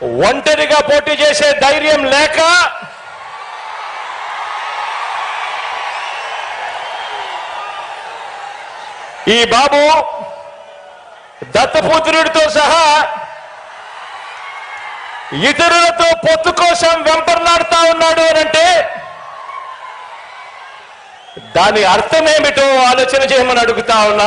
ఒంటరిగా పోటీ చేసే ధైర్యం లేక ఈ బాబు దత్తపుత్రుడితో సహా ఇతరులతో పొత్తు కోసం వెంపర్లాడుతా ఉన్నాడు అని అంటే దాని అర్థమేమిటో ఆలోచన చేయమని అడుగుతా ఉన్నా.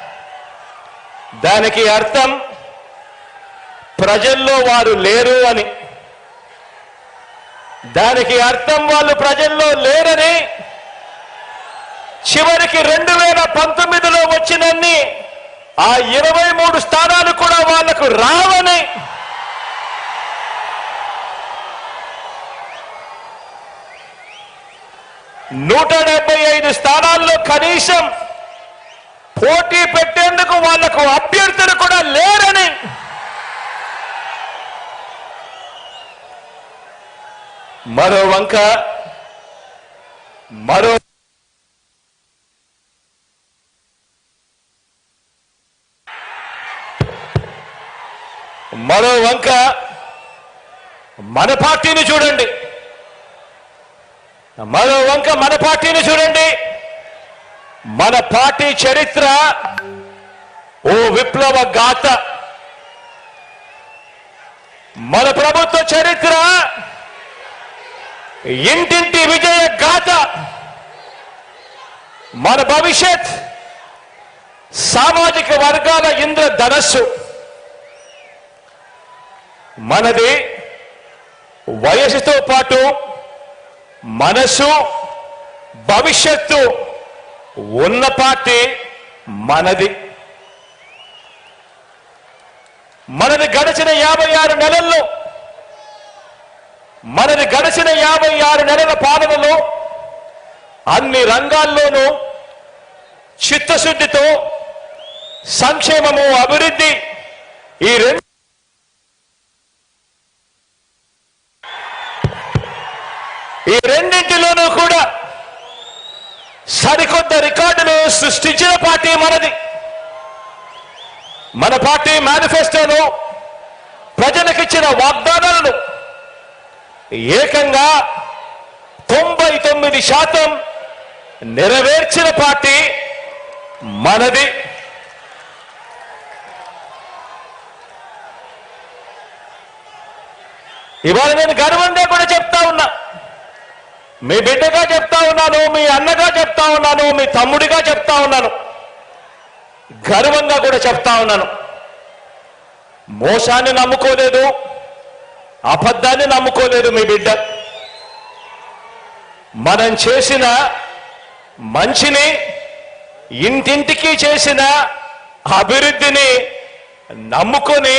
దానికి అర్థం ప్రజల్లో వారు లేరు అని. దానికి అర్థం వాళ్ళు ప్రజల్లో లేరని చివరికి రెండు వేల పంతొమ్మిదిలో వచ్చినన్ని ఆ ఇరవై మూడు స్థానాలు కూడా వాళ్ళకు రావని. నూట డెబ్బై ఐదు స్థానాల్లో కనీసం పోటీ పెట్టేందుకు వాళ్ళకు అభ్యర్థులు కూడా లేరని. మరో వంక మరో మరో వంక మన పార్టీని చూడండి. మరో వంక మన పార్టీని చూడండి. మన పార్టీ చరిత్ర ఓ విప్లవ గాథ. మన ప్రభుత్వ చరిత్ర ఇంటింటి విజయ గాథ. మన భవిష్యత్ సామాజిక వర్గాల ఇంద్ర ధనస్సు. మనది వయసుతో పాటు మనసు భవిష్యత్తు. ఉన్న పార్టీ మనది. మనది గడిచిన యాభై ఆరు నెలల్లో మనది గడిచిన యాభై ఆరు నెలల పాలనలో అన్ని రంగాల్లోనూ చిత్తశుద్ధితో సంక్షేమము అభివృద్ధి ఈ రెండు ఈ రెండింటిలోనూ కూడా సరికొత్త రికార్డులు సృష్టించిన పార్టీ మనది. మన పార్టీ మేనిఫెస్టోను ప్రజలకిచ్చిన వాగ్దానాలను ఏకంగా తొంభై తొమ్మిది శాతం నెరవేర్చిన పార్టీ మనది. ఇవాళ నేను గర్వంగా కూడా చెప్తా ఉన్నా. మీ బిడ్డగా చెప్తా ఉన్నాను మీ అన్నగా చెప్తా ఉన్నాను మీ తమ్ముడిగా చెప్తా ఉన్నాను. గర్వంగా కూడా చెప్తా ఉన్నాను. మోసాన్ని నమ్ముకోలేదు అబద్ధాన్ని నమ్ముకోలేదు మీ బిడ్డ. మనం చేసిన మంచిని ఇంటింటికి చేసిన అభివృద్ధిని నమ్ముకొని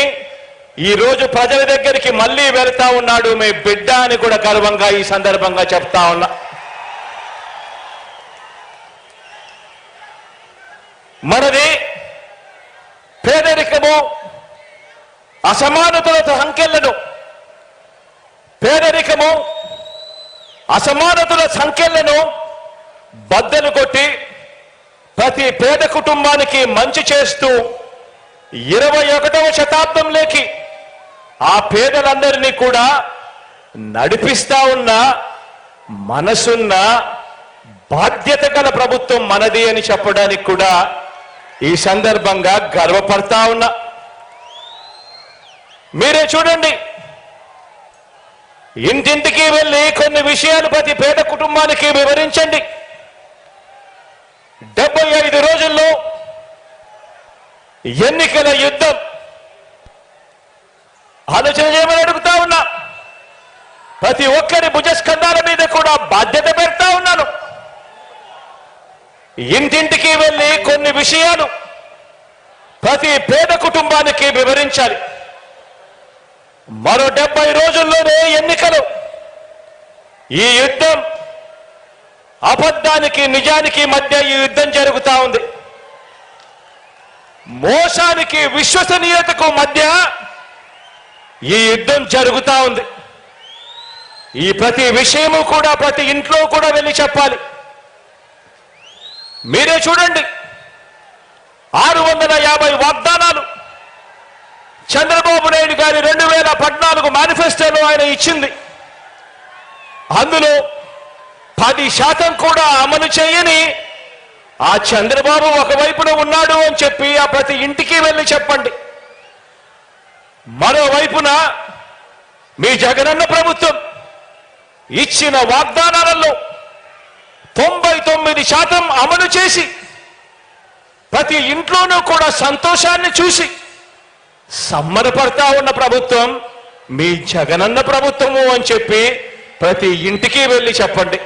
ఈ రోజు ప్రజల దగ్గరికి మళ్ళీ వెళ్తా ఉన్నాడు మీ బిడ్డ అని కూడా గర్వంగా ఈ సందర్భంగా చెప్తా ఉన్నా. మనది పేదరికము అసమానతలతో సంఖ్యలను. పేదరికము అసమానతల సంఖ్యలను బద్దలు కొట్టి ప్రతి పేద కుటుంబానికి మంచి చేస్తూ ఇరవై ఒకటవ శతాబ్దంలోకి ఆ పేదలందరినీ కూడా నడిపిస్తా ఉన్న మనసున్న బాధ్యత గల ప్రభుత్వం మనది అని చెప్పడానికి కూడా ఈ సందర్భంగా గర్వపడతా ఉన్నా. మీరే చూడండి. ఇంటింటికి వెళ్ళి కొన్ని విషయాలు ప్రతి పేద కుటుంబానికి వివరించండి. డెబ్బై ఐదు రోజుల్లో ఎన్నికల యుద్ధం ఆలోచన చేయమని అడుగుతా ఉన్నా. ప్రతి ఒక్కరి భుజస్కంధాల మీద కూడా బాధ్యత పెడతా ఉన్నాను. ఇంటింటికి వెళ్ళి కొన్ని విషయాలు ప్రతి పేద కుటుంబానికి వివరించాలి. మరో డెబ్బై రోజుల్లోనే ఎన్నికలు. ఈ యుద్ధం అబద్ధానికి నిజానికి మధ్య ఈ యుద్ధం జరుగుతా ఉంది. మోసానికి విశ్వసనీయతకు మధ్య ఈ యుద్ధం జరుగుతా ఉంది. ఈ ప్రతి విషయము కూడా ప్రతి ఇంట్లో కూడా వెళ్ళి చెప్పాలి. మీరే చూడండి. ఆరు వందల యాభై వాగ్దానాలు చంద్రబాబు నాయుడు గారి రెండు వేల పద్నాలుగు మేనిఫెస్టోలో ఆయన ఇచ్చింది. అందులో పది శాతం కూడా అమలు చేయని ఆ చంద్రబాబు ఒకవైపున ఉన్నాడు అని చెప్పి ఆ ప్రతి ఇంటికి వెళ్ళి చెప్పండి. మరో మరోవైపున మీ జగనన్న ప్రభుత్వం ఇచ్చిన వాగ్దానాలలో తొంభై తొమ్మిది శాతం అమలు చేసి ప్రతి ఇంట్లోనూ కూడా సంతోషాన్ని చూసి సమ్మరపడతా ఉన్న ప్రభుత్వం మీ జగనన్న ప్రభుత్వము అని చెప్పి ప్రతి ఇంటికి వెళ్ళి చెప్పండి.